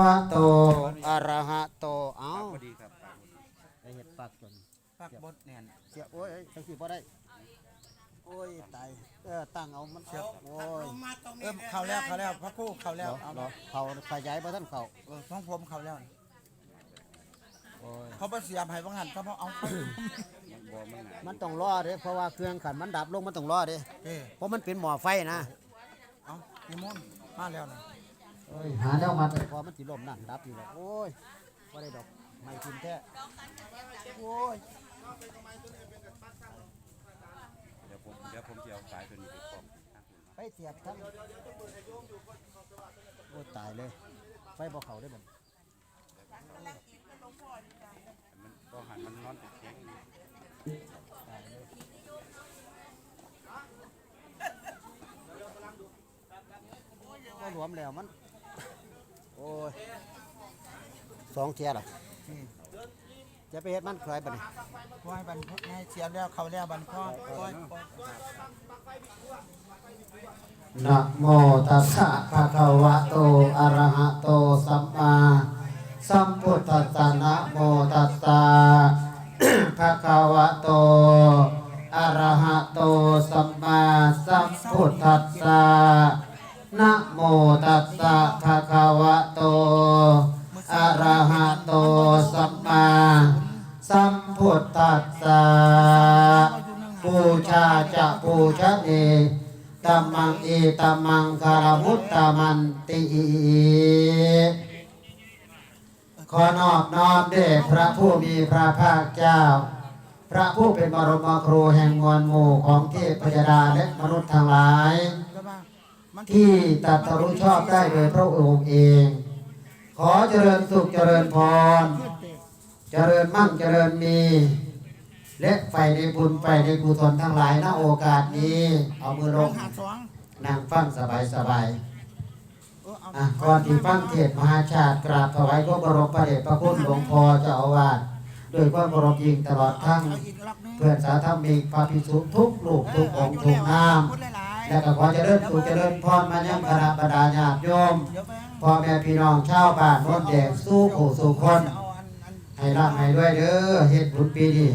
วะโตอะระหะโต เอ้าพอดีครับได้เห็ดปากจนปักบดแน่นเสียโอ้ยจังสิบ่ได้ โอ้ยตาย เออตั้งเอา มันเสียโอ้ย เออเขาแล้วเขาแล้วพระครู่เขาแล้วเดี๋ยวเอาเดี๋ยวเขาขยายบ่ทันเขาเออท้องผมเขาแล้วโอ้ยเขาไปเสียบให้บางหันเขาบอกเอามันต้องรอเด้เพราะว่าเครื่องขันมันดับลงมันต้องรอเด้เอ้ยเพราะมันเป็นหม้อไฟนะ เอานิมนต์มาแล้วนะโอ้ย หาแนวมาแต่พอมันสิล่มนั่นดับอยู่แล้วโอ้ยบ่ได้ดอกไม่ทิมแท้โอ้ยเดี๋ยวผมเดี๋ยวผมจะเอาสายตัวนี้ไปคล้องไปเสียบทั้งโอ้ยตายเลย ไฟบ่เข้าได้บ่มันก็หันมันนอนติดแข็งก็รวมแล้วมันโอ้ยสองเทียหรอนี่จะไปเฮ็ดมันใครบ่นี่ปล่อยบันให้เสียบแล้วเขาแล้วบันพ่อปล่อยปล่อยนะโมตัสสะภะคะวะโตอะระหะโตสัมมาสัมพุทธัสสะนะโมตัสสะภะคะวะโตอะระหะโตสัมมาสัมพุทธัสสะ นะโมตัสสะภะคะวะโต อะระหะโต สัมมาสัมพุทธัสสะปูชาจะปูชะเอตัมมังเอตัมมังคารมุตตะมันติขอนอบน้อมแด่พระผู้มีพระภาคเจ้า พระผู้เป็นบรมครูแห่งมวลหมู่ของเทพพยดาและมนุษย์ทั้งหลาย ที่ตัดรู้ชอบได้โดยพระองค์เอง ขอเจริญสุขเจริญพร เจริญมั่งเจริญมี และไฟในบุญไฟในกุศลทั้งหลายณโอกาสนี้ เอามือลงนั่งฟังสบายสบายก่อนที่ฟังเทศมหาชาติกราบถวายพระบรมพระเดชพระคุณหลวงพ่อเจ้าอาวาสด้วยความเคารพยิ่งตลอดทั้งเพื่อนสาธมิกพระภิกษุทุกลูกทุกองค์ทุกนาม และก็ขอเจริญสุขเจริญพรมายังคณะบรรดาญาติโยมพ่อแม่พี่น้องชาวบ้านโน้นแดงสู้ผู้สู้คนให้ร่ำให้ด้วยเด้อเฮ็ดบุญปีนี้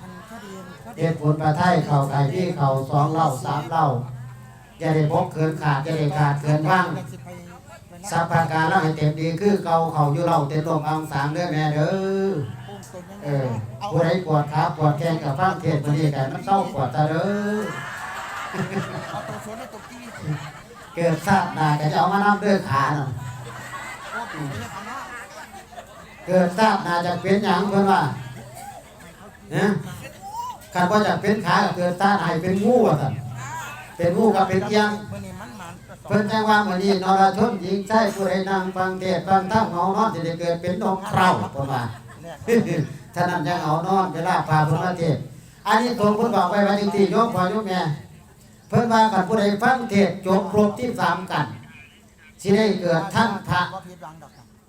อันข้อดีเฮ็ดบุญประไทยเข่าไก่พี่เข่าสองเล่าสามเล่าจะได้พกเกินขาดจะได้ขาดเกินว่างสัพพาการแล้วให้เต็มดีคือเก่าเข่าอยู่เหล่าเต็มลมอังสางเด้อแม่เด้อเออผู้ใดปวดขาปวดแขนกับฟังเทศน์มื้อนี้ก็มันเศร้าปวดตาเด้อ เอาตัวสนให้ตัวกี้เกิดชาติหน้าก็จะเอามานํด้วยขาน่ะโอ้โหเรียกเอาหน้าเกิดชาติหน้าจะเป็นหยังเพิ่นว่าฮะคันว่าจะเป็นขาก็เกิดชาติหน้าให้เป็นงูว่าซั่นเป็นงูกับเป็นเอียงมื่อนี้มันมันเพิ่นแจ้งว่ามื้อนี้นรชนหญิงใชายผู้ใดนั่งฟังเทศน์ฟังธรรมเฮานอนสิได้เกิดเป็นนกเคราเพิ่นว่าแรกท่านนั้นยังเอานอนเวลาพาเพิ่นมาเทศน์อันนี้ตรงเพิ่นบอกไว้ว่าจริงๆโยมพ่อโยมแม่ พิ่นว่าคันผู้ใดฟังเทศจบครบที่สามกันสิได้เกิดท่านพระ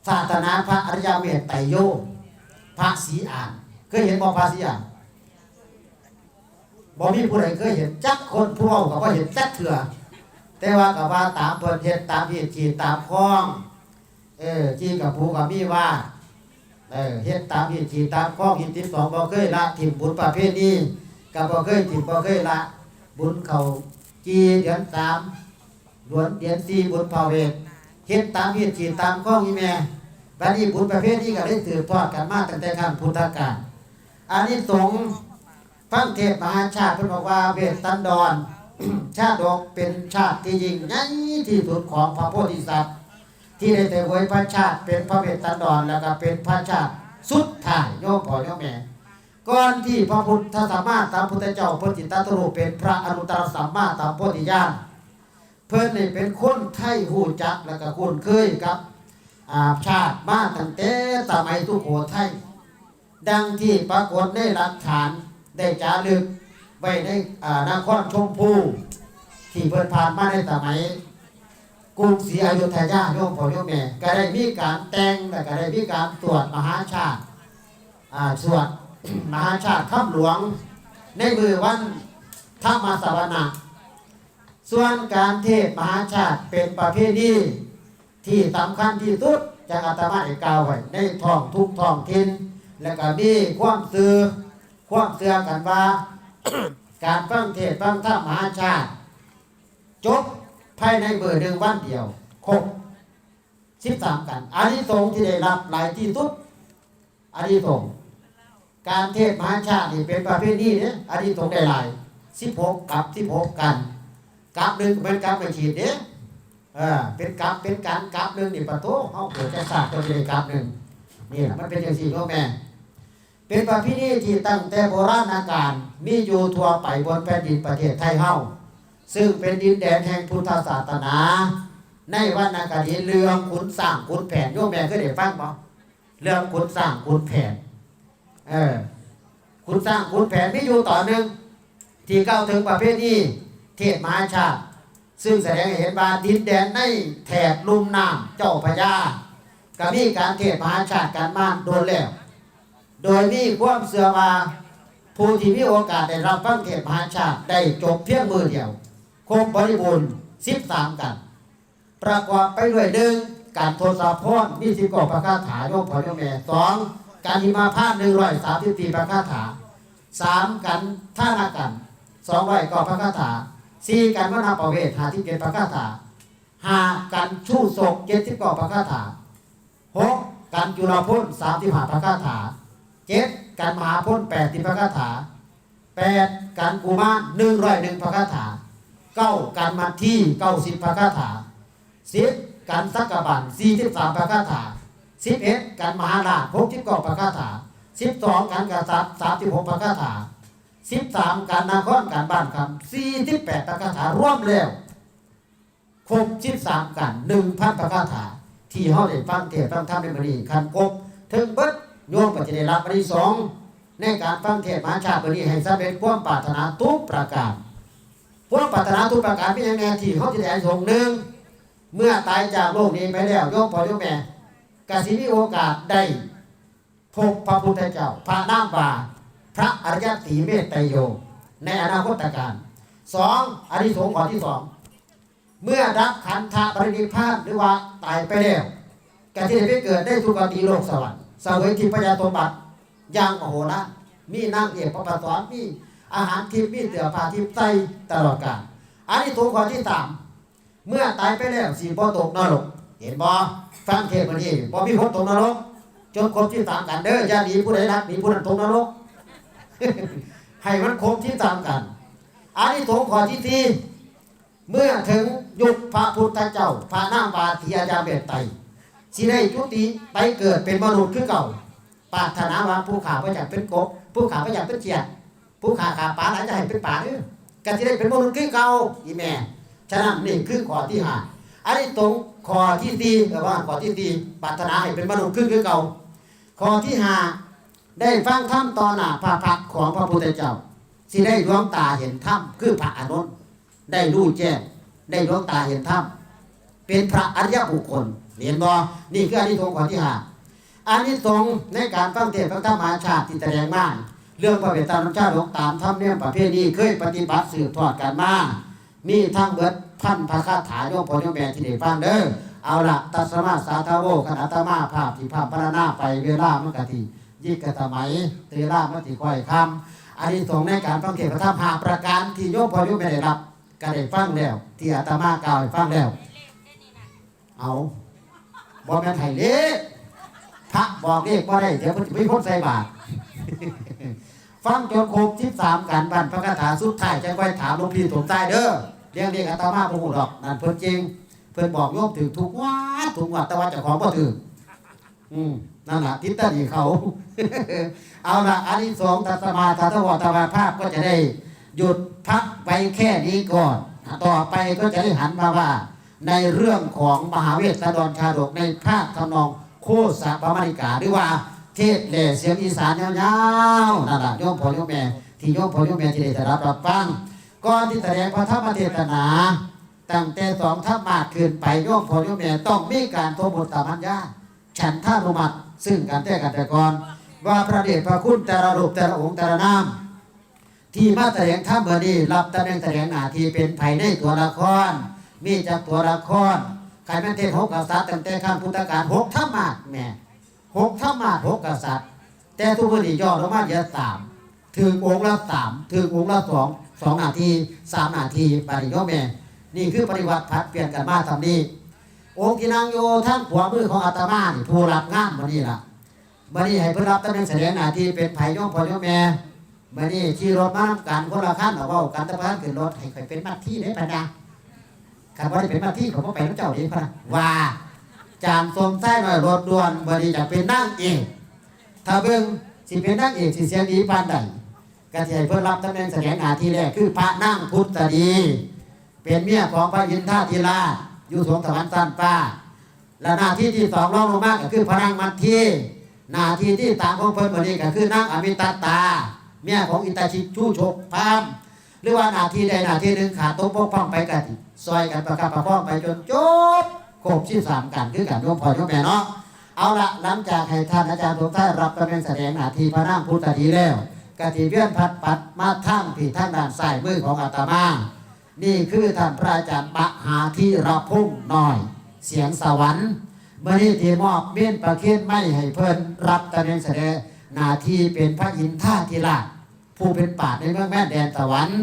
ศาสนาพระอริยเมตไตรโยพระศรีอ่านเคยเห็นบ่พระศรีอ่านบ่มีผู้ใดเคยเห็นจักคนผู้เว้าก็บ่เห็นจักเถื่อแต่ว่าก็ว่าตามเพิ่นเฮ็ดตามเหตุจีตามคล้องเออจีกับผู้กับมีว่าเออเฮ็ดตามเหตุจีตามคล้องหินทิพสองบ่เคยละถิ่มบุญประเภทนี้ก็บ่เคยถิ่มบ่เคยละบุญเขา จีเดือนสามเดือนเดือนสี่บุญภาเวทเฮ็ดตามเหตุจีตามข้องอีแม่บัดนี้บุญประเภทนี้ก็ได้สืบทอดกันมาตั้งแต่ขั้นพุทธกาลอันนี้สงส์ฟังเทศมหาชาติเพิ่นบอกว่าเวทตันดร ชาดกเป็นชาติที่ยิ่งใหญ่ที่สุดของพระโพธิสัตว์ ที่ได้แต่ไว้พระชาติเป็นพระเวทตันดรแล้วก็เป็นพระชาติสุดท้ายโยมพ่อโยมแม่ ก่อนที่พระพุทธสัมมาสัมพุทธเจ้าพระจิตตตรูปเป็นพระอนุตตรสัมมาสัมโพธิญาณเพิ่นนี่เป็นคนไทยหูจักแล้วก็คุ้นเคยกับอาชาติมาตั้งแต่สมัยทุกโขไทย ดังที่ปรากฏในหลักฐานได้จารึกไว้ในอ่านครชมพู ที่เพิ่นผ่านมาในสมัยกรุงศรีอยุธยาโยมพ่อโยมแม่ก็ได้มีการแต่งแล้วก็ได้มีการตรวจมหาชาติอ่าสวด มหาชาติข้าหลวง ในมือวันธรรมสวนาส่วนการเทศมหาชาติเป็นประเภทนี้ที่สำคัญที่สุดจากอาตมาได้กาวไว้ในท้องทุกท้องถิ่นแล้วก็มีความซื่อความเสื่อกันว่า การฟังเทศฟังธรรมมหาชาติจบภายในเบอร์หนึ่งวันเดียวครบสิบสามกันอันนี้สงที่ได้รับหลายที่สุดอันนี้สง การเทศมหาชาตินี่เป็นประเภทนี้เนี่ยอันนี้สงได้หลายสิบหกกับสิบหกกันกับหนึ่งเป็นกับไปฉีดเนี่ยเออเป็นกับเป็นการกับหนึ่งนี่ประตูเขาเกิดจะศาสตร์ตัวเดียกับหนึ่งนี่แหละมันเป็นอย่างสี่โยมแม่ เป็นประเพณีที่ตั้งแต่โบราณกาลมีอยู่ทั่วไปบนแผ่นดินประเทศไทยเฮาซึ่งเป็นดินแดนแห่งพุทธศาสนา ในวรรณคดีเรื่องขุนสร้างขุนแผนโยมแม่เคยได้ฟังบ่เรื่องขุนสร้างขุนแผน เออขุนสร้างขุนแผนไมีอยู่ต่อหนึ่ง ที่เข้าถึงประเภทนี้เทศมหาชาติ ซึ่งแสดงเห็นว่าดินแดนในแถบลุ่มน้ำเจ้าพระยาก็มีการเทศมหาชาติการมานโดนแล้ว โดยมีความเสื่อว่าผู้ที่มีโอกาสได้รับฟังเทศมหาชาติได้จบเพียงมือเดียว ครบบริบูรณ์13กัน ประกอบไปด้วยหนึ่งการโทสะพรมีสิบกว่าประคาถานโยมพ่อโยมแม่สอง การิมาพาดหนึ่งร้อยสามสิบสี่ประคาถาสามกันท่านากันสองร้อยกว่าประคาถาสี่กันวนาประเวทหาที่เจ็ดประคาถาห้ากันชู้ศกเจ็ดสิบกว่าประคาถาหกกันจุลพุทธสามสิบห้าประคาถาเจ็ดการมหาพ้นแปดสิบพระคาถาแปดการกุมารหนึ่งร้อยหนึ่งพระคาถาเก้าการมัทที่เก้าสิบพระคาถาสิบการสักกะบันสี่สิบสามพระคาถา สิบเอ็ดการมหาราชหกสิบเก้าพระคาถาสิบสองการกษัตริย์สามสิบหกพระคาถาสิบสามการนาครการบ้านคำสี่สิบแปดพระคาถารวมแล้วครบสิบสามกันหนึ่งพันพระคาถาที่เขาได้ฟังเทศฟังธรรมในมณีคันครบถึงเบิดโยมก็จะได้รับมณีสองในการฟังเทศมหาชาติมณีให้สำเร็จความปรารถนาทุกประการความปรารถนาทุกประการเป็นยังไงที่เขาจะได้อันสงหนึ่งเมื่อตายจากโลกนี้ไปแล้วโยมพ่อโยมแม่ กสิมีโอกาสได้พบพระพุทธเจ้า พระนามบาพระอริยสีเมตไตโย ในอนาคตการสองอันที่สงส์ข้อที่สองเมื่อรับขันธปรินิพานหรือว่าตายไปแล้วกสิได้ไปเกิดได้ทุกติโลกสวรรค์สวยทิพยาสมบัติอย่างมโหฬารมีนางเอกพระประสอนมีอาหารทิพย์มีเสือผ้าทิพย์ใส่ตลอดกาลอันนี้ถูกข้อที่สามเมื่อตายไปแล้วสีบ่ตกนรก เห็นบ่ฟังเทศน์มานี่บ่มีคนตกนรกจนครบที่สามกันเด้ออย่าหนีผู้ใดรักหนีผู้นั้นตกนรกให้มันครบที่สามกันอันนี้ถูกข้อที่สี่เมื่อถึงยุคพระพุทธเจ้าพระนามวาทีอาจารย์เบตไตสิได้จุติไปเกิดเป็นมนุษย์คือเก่าปรารถนาว่าผู้ขาพระอยากเป็นกบผู้ขาพระอยากเป็นเจียดผู้ขาขาปลาหลายจะให้เป็นป่าเด้อกันสิได้เป็นมนุษย์คือเก่าอีแม่ฉะนั้นนี่คือข้อที่ห้า อันนี้ตรงข้อที่สี่แต่ว่าข้อที่สี่ปรารถนาให้เป็นมนุษย์คือคือเก่าข้อที่ห้าได้ฟังธรรมตอนหน้าพระพักของพระพุทธเจ้าสิได้ดวงตาเห็นธรรมคือพระอานนได้รู้แจ้งได้ดวงตาเห็นธรรมเป็นพระอริยบุคคลเห็นบ่นี่คืออานิสงส์ข้อที่ห้าอานิสงส์ในการฟังเทศน์ฟังธรรมมหาชาติที่แสดงมาเรื่องพระเวทตามน้ำชาติหลวงตามธรรมเนียมประเพณีเคยปฏิบัติสืบทอดกันมามีทั้งเบิด พันพระคาถาโยมพ่อโยมแม่ที่ได้ฟังเด้อเอาละตัสมาสาธาโวคณะตมาภาพที่ภาพพรรณนาไปเวลามันกะทียิกกะสมัยเตรามันติค่อยคำอานิสงส์ในการฟังเทศน์ฟังธรรมหาประการที่โยมพ่อโยมแม่ได้รับก็ได้ฟังแล้ว ที่อาตมากล่าวให้ฟังแล้ว เอาบอแม่นไห้เลขพระบอกเลขบ่ได้เดี๋ยวมันจะไม่พ้นใส่บาตรฟังจนครบทิสามกันบันพระคาถาสุดท้ายจะค่อยถามหลวงพี่สมใจเด้อ เรียงเรียกอาตมาพระหูดอกนั่นเพิ่นจริงเพิ่นบอกโยมถึงทุกวัดทุกวัดแต่ว่าเจ้าของบ่ถึงอืมนั่นแหละทิศตาดีเขา เอาละอันนี้สองทัศมาทัศวตวาภาพก็จะได้ หยุดพักไปแค่นี้ก่อน ต่อไปก็จะได้หันมาว่า ในเรื่องของมหาเวสสันดรชาดกในภาคทนองโคสะปามาริกาหรือว่าเทศแหล่เสียงอีสานยาวๆนั่นแหละโยมพ่อโยมแม่ที่โยมพ่อโยมแม่ที่ได้รับรับฟัง ก่อนที่แสดงพระธรรมเทศนาตั้งแต่สองทัพมาดขึ้นไปโยมพ่อโยมแม่ต้องมีการโทบทตามัญญาฉันท่านุมัติซึ่งกันแต่กันแต่ก่อน ว่าพระเดชพระคุณแต่ละรูปแต่ละองค์แต่ละนาม ที่มาแถลงธรรมเบอร์นี้รับตำแหน่งแถลงหน้าที่เป็นภายในตัวละคร มีจากตัวละครใครแม่นเทศหกกษัตริย์ตั้งแต่ข้ามพุทธกาลหกธรรมาสแม่หกธรรมาสหกกษัตริย์ แต่ทุกคนนี่ย่อลงมาเหลือสามถึงองค์ละสามถึงองค์ละสอง สองนาทีสามนาทีปริโยมแม่ นี่คือปฏิวัติพัดเปลี่ยนกันมาทำนี้องค์ที่นางโยทั้งขวามือของอาตมานี่ผู้รับงานวันนี้ล่ะวันนี้ให้เพื่อรับตำแหน่งแสดงหน้าที่เป็นไผ่ย่อมพอย่อมแม่วันนี้ขี่รถมานำกันคนละขั้นเอาว้ากันตะพานขึ้นรถให้ใครเป็นหน้าที่ได้ปะนะคำว่าได้เป็นหน้าที่ของพ่อไปพระเจ้าดีพะนะว่าจานทรงใต้หน่อยรถด่วนวันนี้จะเป็นนั่งเองถ้าเบิ่งสิเป็นนั่งเอกสิเสียงดีปานใด ก็สิให้เพื่อรับตำแหน่งแสดงหาที่แรกคือพระนั่งพุทธดี เป็นเมียของพระอินทาธิราอยู่สวงสวรรค์ตันป้า และหน้าที่ที่สองรองลงมาก็คือพระนางมัททีหน้าที่ที่สามของเพิ่นวันนี้ก็คือนางอมิตาตา เมียของอิตาชิชูชกพามหรือว่าหน้าที่ใดหน้าที่หนึ่งขาดตกบกพร่องไปกันซอยกันประคับประคองไปจนจบครบที่สามกันคือกันโยมพ่อโยมแม่เนาะเอาละหลังจากให้ท่านอาจารย์ทุกท่านรับตำแหน่งแสดงหน้าที่พระนางพุทธดีแล้ว กติเวียนพัดปัดมาทั้งที่ท่านด้านซ้ายมือของอาตมา นี่คือท่านพระอาจารย์มหาที่ระพุ่งหน้อย เสียงสวรรค์เมื่อนี้ที่มอบเบี้ยนประเคนไม่ให้เพิ่นรับตำแหน่งแสดงหน้าที่เป็นพระอินทราธิราชผู้เป็นปราในเมืองแม่นแดนสวรรค์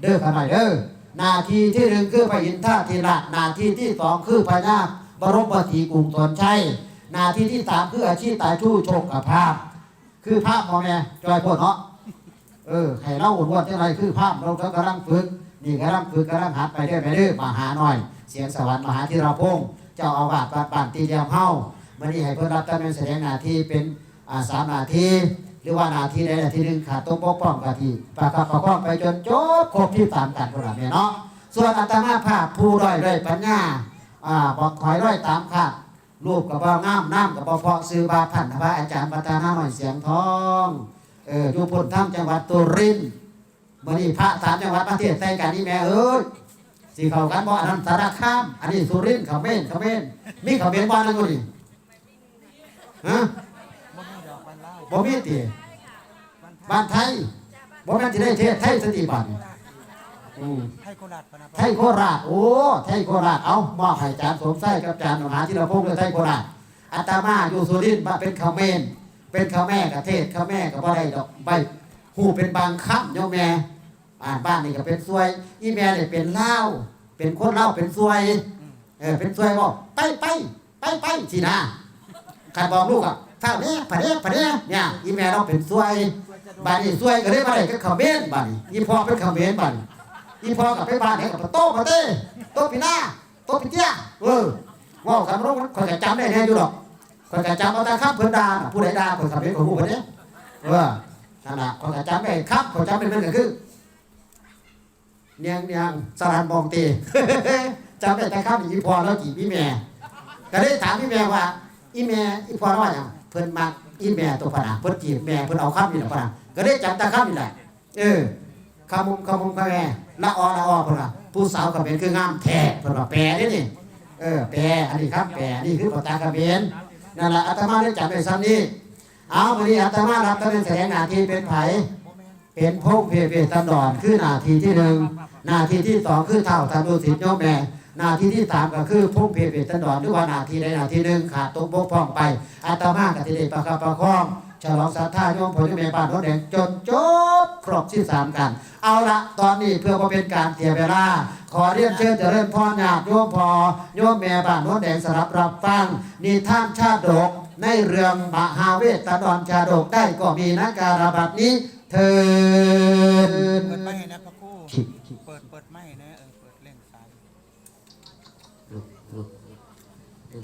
เด้อขน่อยเด้อหน้าที่ที่หนึ่งคือพระอินทราธิราชหน้าที่ที่สองคือพระนาคบรมธีกรุงตนชัยหน้าที่ที่สามคืออาชีพตายชู้โชคกับภาพ คือภาพมองแม่จอยพ่นเนาะ เออให้เราอดวนจังไรคือภาพเรากำลังฝึกนี่กำลังฝึกกำลังหัดไปเรื่อยไปเรื่อยมาหาหน่อย เสียงสวรรค์มหาที่เราพงษ์เจ้าอาวาสปัดป่านตีเดียมเฮามื่อนี้ให้เพื่อนรับตำแหน่งแสดงหน้าที่เป็นสามนาทีหรือว่านาทีใดนาทีหนึ่งขาดตัวปกป้องกะทีประคับประคองไปจนจบครบที่สามกันพวกเราเนี่ยเนาะส่วนอาตมาภาพผู้ด้อยด้อยปัญญาอ่าบอกคอยด้อยตามค่ะรูปกับบ่งามน้ำกับบ่เพาะซื้อบาพันธพระอาจารย์ปัตนาหน่อยเสียงทอง เอออยู่พ้นทั้งจังหวัดตุรินทร์มื่อนี้พระสามจังหวัดประเทศใส่กันนี่แม่เอ้ยสิเขากันบ่อนันสารคาม อันนี้สุรินทร์เขมรเขมรมีเขมรบ้านนั่นอยู่นี่ฮะบ่มีดอกบันเล่าบ่มีติบ้านไทยบ่แม่นสิได้เทศไทยสติบันอืมไทยโคราชไทยโคราชโอ้ไทยโคราชเอามอบให้จารย์สมไส้กับอาจารย์มหาที่เราพงษ์เลยไทยโคราชอาตมาอยู่สุรินทร์มาเป็นเขมร เป็นเขแม่กับเทศเขแม่กับบ่ได้ดอกใบหูเป็นบางคำโยมแม่อ่านบ้านนี่ก็เป็นซวย อีแม่เนี่ยเป็นเล่าเป็นคนเล่าเป็นซวยเออเป็นซวยบอกไปไปไปไปสินะขันบอกลูกอะเท่านี้ผะเนี้ผะเนี้เนี่ยอีแม่เราเป็นซวยบ้านนี้ซวยก็เลยมาได้ก็เขมรบ้านนี้อีพ่อเป็นเขมรบ้านนี้อีพอกับไปบ้านเนี่ยกับโต๊ะมาเต้โต๊ะปีหน้าโต๊ะปีเตี้ยเออว่าคำร้องคอยจะจำได้แน่อยู่หรอก คอยจะจำเอาแต่ข้ามเพื่อนดาน่ะผู้ใดดาคอยขับเป็นของผู้คนนี้เออนั่นแหละคอยจะจำได้ครับคอยจำเป็นเพื่อนก็คือเนียงเนียงสารานมองตีจำได้แต่ข้ามอีพอแล้วกี่พี่แม่ก็ได้ถามพี่แม่ว่า อีแม่อีพอว่าอย่างเพิ่อนมาอีแม่ตัวพนาเพิ่นจีบแม่เพิ่นเอาข้ามนี่แหละพนาก็ได้จำแต่ข้ามนี่แหละเออขมุมขมุมขแม่ละออละออพิ่นว่าผู้สาวกับเป็นคืองามแท้พิ่นว่าแปรเด้นี่เออแปรอันนี้ครับแปรนี่คือภาษากระเบน นั่นแหละอาตมาได้จับไปซ้ำนี้เอาวันนี้อาตมารับตำแหน่งแสดงหน้าที่เป็นไผ่เป็นพงเพเพตันดอนคือหน้าที่ที่หนึ่งหน้าที่ที่สองคือเท่าทันดูสิโยมแม่หน้าที่ที่สามก็คือพงเพเพตันดอนหรือว่าหน้าที่ใดหน้าที่หนึ่งขาดตกบกพร่องไปอาตมากับที่ได้ประคับประคอง ฉลองศรัทธาโยมผลโยมแม่บ้านรถแดงจนจบครบที่สามกัน เอาละตอนนี้เพื่อว่าเป็นการเสียเวลา ขอเรียนเชิญเจริญพรญาติโยมพอโยมแม่บ้านรถแดงสรับรับฟังนิท่านชาดก ในเรื่องมหาเวทตะดอนชาดกได้ก็มีนักการบัดนี้เทินเปิดไม้นะพระครูเปิดเปิดไม้นะเออเปิดเล่งสาย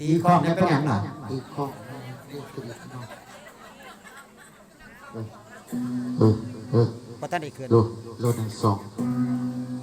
ตีข้องเนี่เป็นอย่างไรอีก พอท่านอีเกิด โลดโลดหนสอง